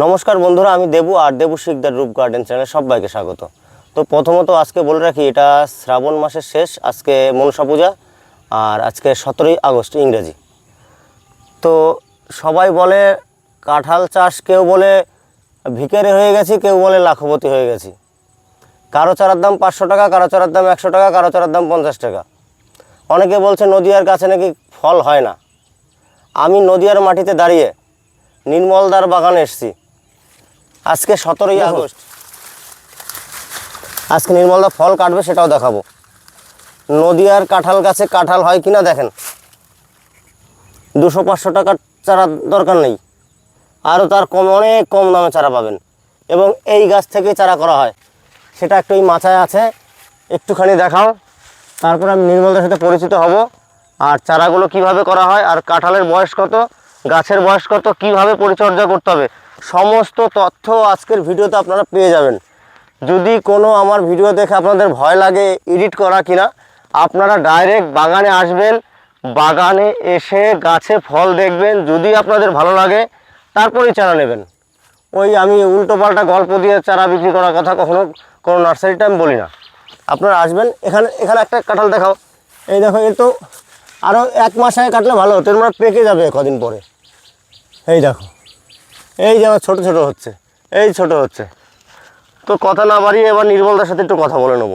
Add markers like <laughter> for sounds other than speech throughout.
নমস্কার বন্ধুরা, আমি দেবু আর দেবু শিকদার রূপ গার্ডেন চ্যানেলে সবাইকে স্বাগত। তো প্রথমত আজকে বলে রাখি, এটা শ্রাবণ মাসের শেষ, আজকে মনসা পূজা আর আজকে সতেরোই আগস্ট ইংরেজি। তো সবাই বলে কাঁঠাল চাষ, কেউ বলে ভিকারি হয়ে গেছি, কেউ বলে লাখপতি হয়ে গেছি। কারও চারার দাম পাঁচশো টাকা, কারও চারার দাম একশো টাকা, কারও চারার দাম পঞ্চাশ টাকা। অনেকে বলছে নদীয়ার কাছে নাকি ফল হয় না। আমি নদীয়ার মাটিতে দাঁড়িয়ে নির্মলদার বাগানে এসেছি। আজকে সতেরোই আগস্ট। আজকে নির্মলদা ফল কাটবে সেটাও দেখাবো। নদীয়ার কাঁঠাল গাছে কাঁঠাল হয় কিনা দেখেন। দুশো পাঁচশো টাকার চারা দরকার নেই। আরও তার কম অনেক কম দামে চারা পাবেন। এবং এই গাছ থেকে চারা করা হয়। সেটা একটু এই মাথায় আছে। একটুখানি দেখাও। তারপর আমি নির্মলদার সাথে পরিচিত হব। আর চারাগুলো কীভাবে করা হয় আর কাঁঠালের বয়স কত গাছের বয়স কত কীভাবে পরিচর্যা করতে হবে সমস্ত তথ্য আজকের ভিডিওতে আপনারা পেয়ে যাবেন। যদি কোনো আমার ভিডিও দেখে আপনাদের ভয় লাগে এডিট করা কিনা, আপনারা ডাইরেক্ট বাগানে আসবেন, বাগানে এসে গাছে ফল দেখবেন, যদি আপনাদের ভালো লাগে, তারপরেই চারা নেবেন। ওই আমি উল্টো পাল্টা গল্প দিয়ে চারা বিক্রি করার কথা কখনো কোনো নার্সারিটা আমি বলি না। আপনারা আসবেন, এখানে এখানে একটা কাঁঠাল দেখাও। এই দেখো এ তো আরও এক মাস আগে কাটলে ভালো হতো মানে পেকে যাবে কদিন পরে। এই দেখো। এই যে আমার ছোটো ছোটো হচ্ছে এই ছোট হচ্ছে। তো কথা না বাড়িয়ে এবার নির্মলদার সাথে একটু কথা বলে নেব।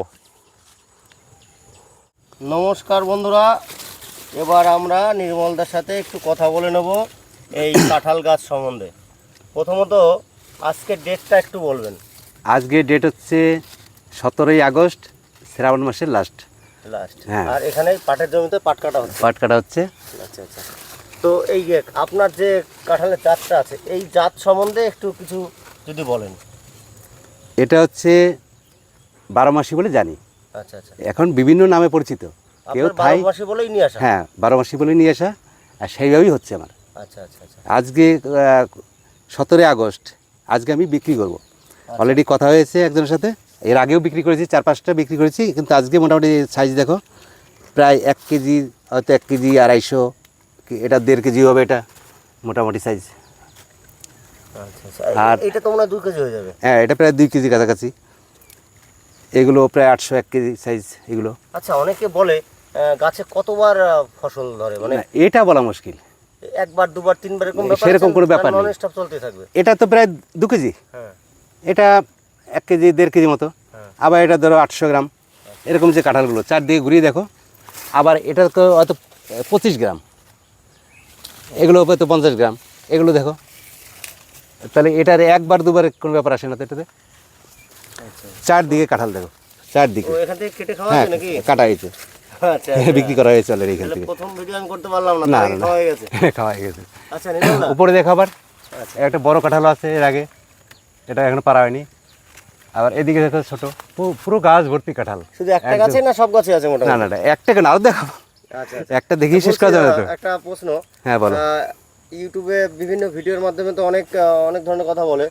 নমস্কার বন্ধুরা এবার আমরা নির্মলদার সাথে একটু কথা বলে নেব এই কাঁঠাল গাছ সম্বন্ধে। প্রথমত আজকের ডেটটা একটু বলবেন। আজকে ডেট হচ্ছে সতেরোই আগস্ট শ্রাবণ মাসের লাস্ট লাস্ট হ্যাঁ। আর এখানে পাটের জমিতে পাট কাটা হচ্ছে। পাট কাটা হচ্ছে। আচ্ছা আচ্ছা। তো এই যে আপনার যে কাঁঠালের জাতটা আছে এই জাত সম্বন্ধে একটু কিছু যদি বলেন। এটা হচ্ছে বারোমাসি বলে জানি। আচ্ছা আচ্ছা। এখন বিভিন্ন নামে পরিচিত। কেউ থাই বারো মাসে বলেই নিয়ে আসা? হ্যাঁ বারোমাসি বলে নিয়ে আসা আর সেইভাবেই হচ্ছে আমার। আচ্ছা আচ্ছা আচ্ছা। আজকে সতেরোই আগস্ট আজকে আমি বিক্রি করব। অলরেডি কথা হয়েছে একজনের সাথে এর আগেও বিক্রি করেছি চার পাঁচটা বিক্রি করেছি কিন্তু আজকে মোটামুটি সাইজ দেখো প্রায় এক কেজি হয়তো এক কেজি আড়াইশো এটা দেড় কেজি হবে এটা মোটামুটি সাইজ আচ্ছা আচ্ছা আর- এটা তো মনে হয় দু কেজি হয়ে যাবে। হ্যাঁ এটা প্রায় দুই কেজি কাছাকাছি। এগুলো প্রায় আটশো এক কেজি সাইজ এগুলো। আচ্ছা অনেকে বলে গাছে কতবার ফসল ধরে? মানে এটা বলা মুশকিল। একবার দুবার তিনবার এরকম সেরকম কোনো ব্যাপার নেই। স্টপ চলতে থাকবে। এটা তো প্রায় দু কেজি। হ্যাঁ। এটা এক কেজি দেড় কেজি মতো। হ্যাঁ। আবার এটা ধরো আটশো গ্রাম। এরকম যে কাঁঠালগুলো চারদিকে ঘুরিয়ে দেখো। আবার এটা তো হয়তো পঁচিশ গ্রাম। এগুলো হয়তো পঞ্চাশ গ্রাম। এগুলো দেখো। তাহলে এটার একবার দুবার কোনো ব্যাপার আসে না তো এটাতে। চারদিকে কাঁঠাল দেখো। চারদিকে। হ্যাঁ কাটা হয়েছে। আচ্ছা <laughs> বিক্রি করা হয়েছে অলরেডি এখান থেকে। প্রথম ভিডিও আমি করতে পারলাম না। খাওয়া গেছে। <laughs> খাওয়া গেছে। আচ্ছা উপরে দেখো আবার। আচ্ছা। একটা বড় কাঁঠাল আছে এর আগে। এটা এখনও পারা হয়নি। আবার এদিকে দেখো ছোট। পুরো গাছ ভর্তি কাঁঠাল। শুধু একটা গাছে না সব গাছে আছে না মোটামুটি? না না একটা কেন? আরও দেখাবো। একটা দেখি শেষ করা যাবে তো? একটা প্রশ্ন। হ্যাঁ বলো। ইউটিউবে বিভিন্ন ভিডিওর মাধ্যমে তো অনেক অনেক ধরনের কথা বলে।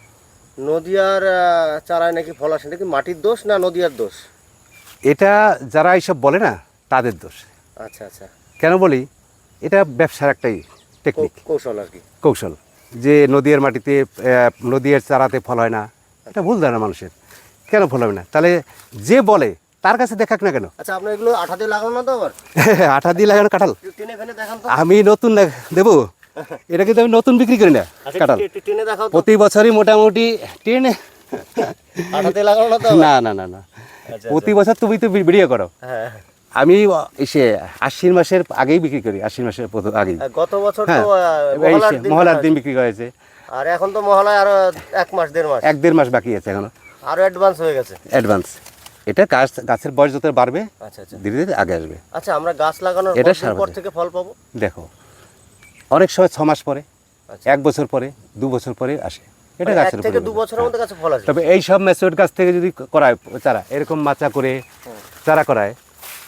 নদিয়ার চারায় নাকি ফল আসে? এটা কি মাটির দোষ না নদিয়ার দোষ? এটা যারা এইসব বলে না তাদের দোষ। আচ্ছা আচ্ছা। কেন বলি? এটা ব্যবসার একটাই টেকনিক কৌশল আর কি। কৌশল। যে নদীর মাটিতে নদীর চারাতে ফল হয় না এটা ভুল ধারণা মানুষের। কেন ফল হবে না? তাহলে যে বলে তার কাছে দেখাক না কেন? <laughs> আচ্ছা আপনার এগুলো আঠা দিয়ে লাগানো তো আবার? আঠা দিয়ে লাগানো কাঁঠাল। আমি নতুন দেবো? এটা কিন্তু আমি নতুন বিক্রি করি না আচ্ছা কাঁঠাল। প্রতি বছরই মোটামুটি টেনে না না না না না। আচ্ছা, প্রতি বছর তুমি তো ভিডিও করো। হ্যাঁ আমি এসে আশ্বিন মাসের আগেই বিক্রি করি আশ্বিন মাসের প্রথম আগেই। গত বছর হ্যাঁ তো আহ, এই মহালয়ার সে- দিন হয়েছে। বিক্রি করেছে। আর এখন তো মহালয় আরও এক মাস দেড় মাস। এক দেড় মাস বাকি আছে এখনও। আরও অ্যাডভান্স হয়ে গেছে। অ্যাডভান্স এটা গাছ গাছের বয়স যত বাড়বে আচ্ছা আচ্ছা। ধীরে ধীরে আগে আসবে। আচ্ছা আমরা গাছ লাগানোর এটা পর থেকে ফল পাবো? দেখো অনেক সময় ছ মাস পরে আচ্ছা। এক বছর পরে দু বছর পরে আসে। এটা মানে গাছের থেকে দু বছরের মধ্যে গাছে ফল আসবে। তবে এই সব ম্যাচিওর গাছ থেকে যদি করায় চারা এরকম মাচা করে চারা করায়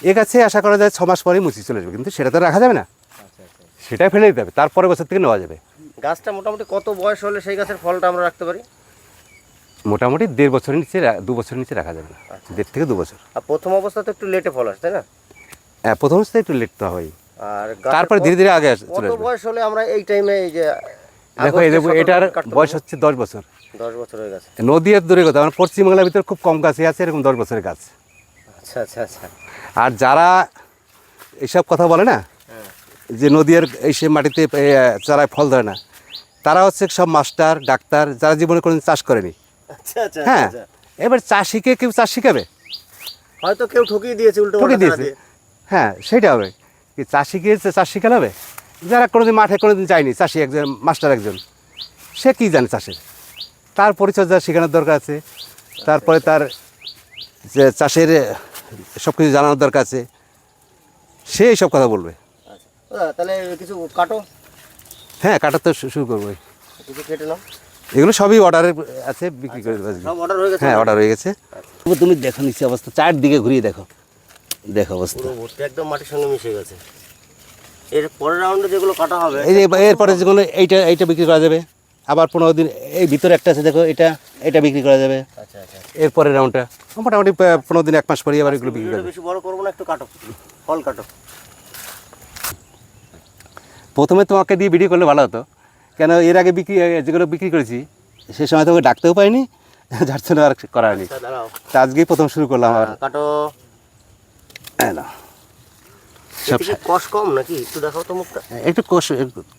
এ গাছে আশা করা যায় ছ মাস পরেই মুচি চলে যাবে কিন্তু সেটা তো রাখা যাবে না। আচ্ছা সেটাই ফেলে দিতে হবে তারপরে বছর থেকে নেওয়া যাবে। গাছটা মোটামুটি কত বয়স হলে সেই গাছের ফলটা আমরা রাখতে পারি? মোটামুটি দেড় বছরের নিচে দু বছরের নিচে রাখা যাবে না। আচ্ছা। দেড় থেকে দু বছর। আর প্রথম অবস্থা তো একটু লেটে ফল আসে তাই না? হ্যাঁ প্রথম অবস্থায় একটু লেট তো হয়। আর তারপরে ধীরে ধীরে আগে আস- চলে কত বয়স হলে আমরা এই টাইমে এই যে দেখো এই দেখো এটার বয়স হচ্ছে দশ বছর। দশ বছর হয়ে গেছে। নদী দূরে কথা আমার পশ্চিমবাংলার ভিতরে খুব কম গাছই আছে এরকম দশ বছরের গাছ। আচ্ছা আচ্ছা আচ্ছা। আর যারা এইসব কথা বলে না হ্যাঁ। যে নদীর এই সে মাটিতে চারায় ফল ধরে না তারা হচ্ছে সব মাস্টার ডাক্তার যারা জীবনে কোনোদিন চাষ করেনি হ্যাঁ আচ্ছা এবার চাষ শিখে কেউ চাষ শিখাবে? হয়তো কেউ ঠকিয়ে দিয়েছে উল্টো ঠকে পাল্টা দিয়েছে। হ্যাঁ সেটা হবে। কি চাষ শিখিয়ে চাষ শিখালে হবে যারা কোনোদিন মাঠে কোনোদিন যায়নি চাষি একজন মাস্টার একজন। সে কী জানে চাষের? তার পরিচর্যা শেখানোর দরকার আছে। তারপরে তার যে চাষের সব কিছু জানানোর দরকার আছে। সে এইসব কথা বলবে। আচ্ছা। তাহলে কিছু কাটো? হ্যাঁ কাটা তো শুরু করব। কিছু কেটে নাও। এগুলো সবই অর্ডারে আছে বিক্রি করে দেবো সব অর্ডার হয়ে গেছে হ্যাঁ অর্ডার হয়ে গেছে। তবু তুমি দেখো নিচে অবস্থা চারদিকে ঘুরিয়ে দেখো। দেখো অবস্থা। একদম মাটির সঙ্গে মিশে গেছে। এর পরের রাউন্ডে যেগুলো কাটা হবে এই যে এরপরে যেগুলো এইটা এইটা বিক্রি করা যাবে। আবার পনেরো দিন এই ভিতরে একটা আছে দেখো এটা এটা বিক্রি করা যাবে। আচ্ছা আচ্ছা এরপরের রাউন্ডটা মোটামুটি পনেরো দিন এক মাস পরে আবার এগুলো বিক্রি করবে বেশি বড় করব না একটু কাটো। ফল কাটো। প্রথমে তোমাকে দিয়ে ভিডিও করলে ভালো হতো। কেন এর আগে বিক্রি যেগুলো বিক্রি করেছি সে সময় তোমাকে ডাকতেও পাইনি যার জন্য আর করা হয়নি। আচ্ছা তা আজকেই প্রথম শুরু করলাম হ্যাঁ, কাটো। সব কষ কম নাকি? একটু দেখাও তো মুখটা। একটু কষ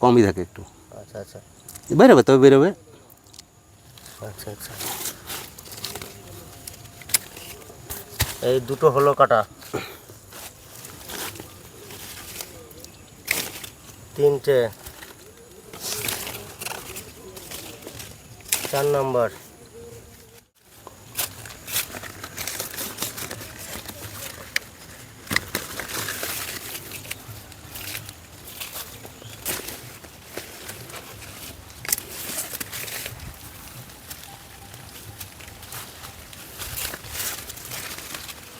কমই থাকে একটু। আচ্ছা আচ্ছা। বেরোবে তবে বেরোবে। আচ্ছা আচ্ছা। এই দুটো হলো কাটা। তিনটে। চার নম্বর।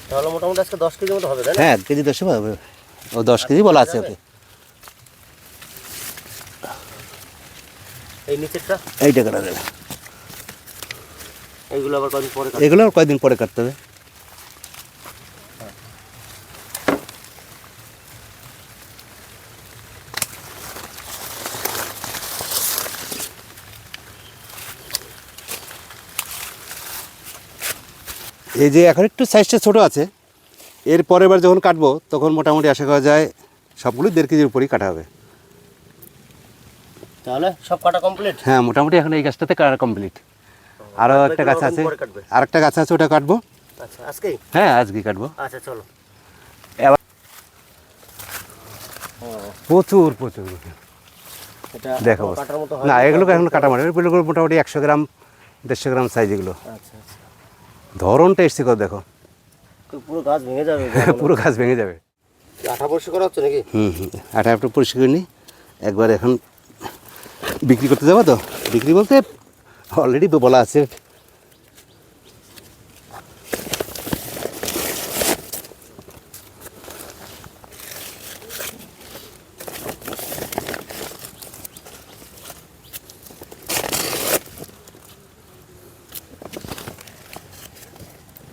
তাহলে মোটামুটি আজকে দশ কেজি মতো হবে তাই না? হ্যাঁ কেজি দশ হবে। ও দশ কেজি বলা আছে ওকে। এই নিচেরটা? এইটা কাটা যাবে এইগুলো আবার কদিন পরে এগুলো আর কয়দিন পরে কাটতে হবে? এই যে এখন একটু সাইজটা ছোট আছে এর পরের বার যখন কাটবো তখন মোটামুটি আশা করা যায় সবগুলোই দেড় কেজির উপরেই কাটা হবে। তাহলে সব কাটা কমপ্লিট হ্যাঁ মোটামুটি এখন এই গাছটাতে কাটা কমপ্লিট আরও একটা গাছ আছে। আর একটা গাছ আছে ওটা কাটবো? আচ্ছা আজকেই? হ্যাঁ আজকে কাটবো। আচ্ছা চলো। প্রচুর প্রচুর দেখো না। এগুলো এখন কাটা মারে এগুলো মোটামুটি একশো গ্রাম দেড়শো গ্রাম সাইজ এগুলো। আচ্ছা আচ্ছা। ধরনটা এসছে কত দেখো। পুরো গাছ ভেঙে যাবে। পুরো গাছ ভেঙে যাবে। আঠা পরিষ্কার করা হচ্ছে নাকি? হুম হুম আঠা একটু পরিষ্কার করে নিই একবার এখন বিক্রি করতে যাব তো? বিক্রি বলতে অলরেডি বলা আছে।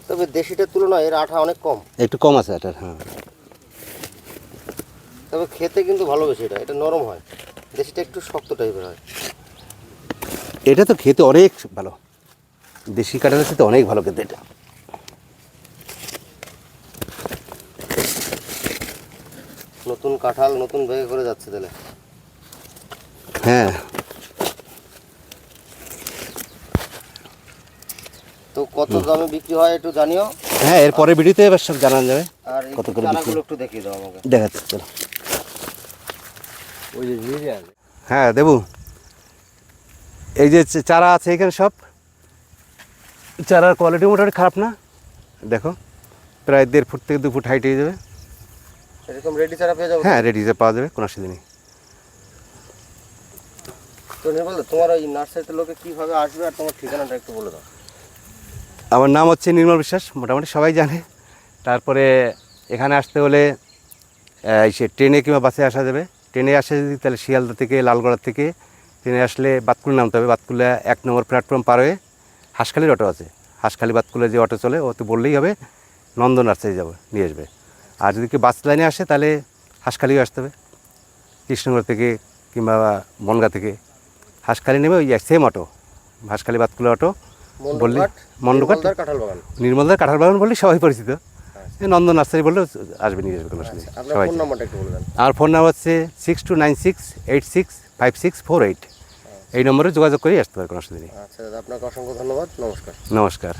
তবে দেশিটার তুলনায় এর আঠা অনেক কম। একটু কম আছে আটার হ্যাঁ। তবে খেতে কিন্তু ভালো বেশি এটা এটা নরম হয়। দেশিটা একটু শক্ত টাইপের হয়। এটা তো খেতে অনেক ভালো। দেশি কাটার সাথে অনেক ভালো খেতে এটা। নতুন কাঁঠাল নতুন ব্যাগে করে যাচ্ছে তাহলে। হ্যাঁ। তো কত দামে বিক্রি হয় একটু জানিও? হ্যাঁ এর পরের ভিডিওতে এবার সব জানানো যাবে। আর কত করে বিক্রি? একটু দেখিয়ে দাও আমাকে। দেখাচ্ছে চলো। ওই যে হ্যাঁ দেবু। এই যে চারা আছে এখানে সব? চারার কোয়ালিটি মোটামুটি খারাপ না? দেখো প্রায় দেড় ফুট থেকে দু ফুট হাইট হয়ে যাবে। এরকম রেডি চারা পেয়ে যাব? হ্যাঁ রেডি পাওয়া যাবে কোনো অসুবিধা নেই। তো নির্মল তোমার ওই নার্সারিতে লোকে কীভাবে আসবে আর তোমার ঠিকানাটা একটু বলে দাও। আমার নাম হচ্ছে নির্মল বিশ্বাস মোটামুটি সবাই জানে। তারপরে এখানে আসতে হলে এই সে ট্রেনে কিংবা বাসে আসা যাবে। ট্রেনে আসা যদি তাহলে শিয়ালদা থেকে লালগড়া থেকে তিনি আসলে বাতকুলে নামতে হবে। বাতকুলে এক নম্বর প্ল্যাটফর্ম পার হয়ে হাঁসখালির অটো আছে। হাঁসখালি বাতকুলে যে অটো চলে ও তো বললেই হবে নন্দন নার্সারি যাবে নিয়ে আসবে। আর যদি কেউ বাস লাইনে আসে তাহলে হাঁসখালিও আসতে হবে। কৃষ্ণনগর থেকে কিংবা বনগা থেকে। হাঁসখালি নেবে ওই same auto Hanskhali Batkula auto বললে মন্ডকাট নির্মলদার কাঁঠাল বাগান বললে সবাই পরিচিত। নন্দন নার্সারি বললে আসবে নিয়ে আসবে কোনো সবাই আর ফোন নাম্বার হচ্ছে six two nine six eight six five six four eight এই নম্বরে যোগাযোগ করে আসতে পারে কোনো অসুবিধা নেই। আচ্ছা আপনাকে অসংখ্য ধন্যবাদ। নমস্কার। নমস্কার।